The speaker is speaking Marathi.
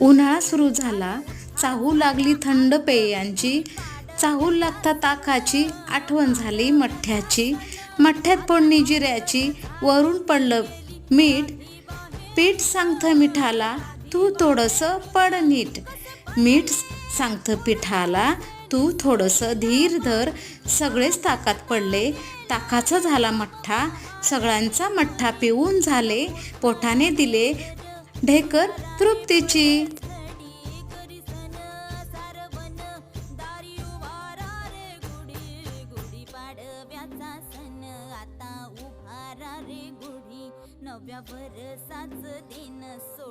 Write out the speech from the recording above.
उन्हाळा सुरू झाला. चाहू लागली थंड पेयांची. चाहू लागता ताकाची आठवण झाली मठ्ठ्याची. मठ्ठ्यात फोडणी जिऱ्याची. वरून पडलं मीठ. पीठ सांगतं मिठाला तू थोडंसं पड नीट. मीठ सांगतं पिठाला तू थोडंसं धीर धर. सगळेच ताकात पडले. ताकाचा झाला मठ्ठा. सगळ्यांचा मठ्ठा पिऊन झाले. पोटाने दिले. ढेकर तृप्तीची. पाडव्याचा सण आता गुढी नव्या वरसाच दिन सो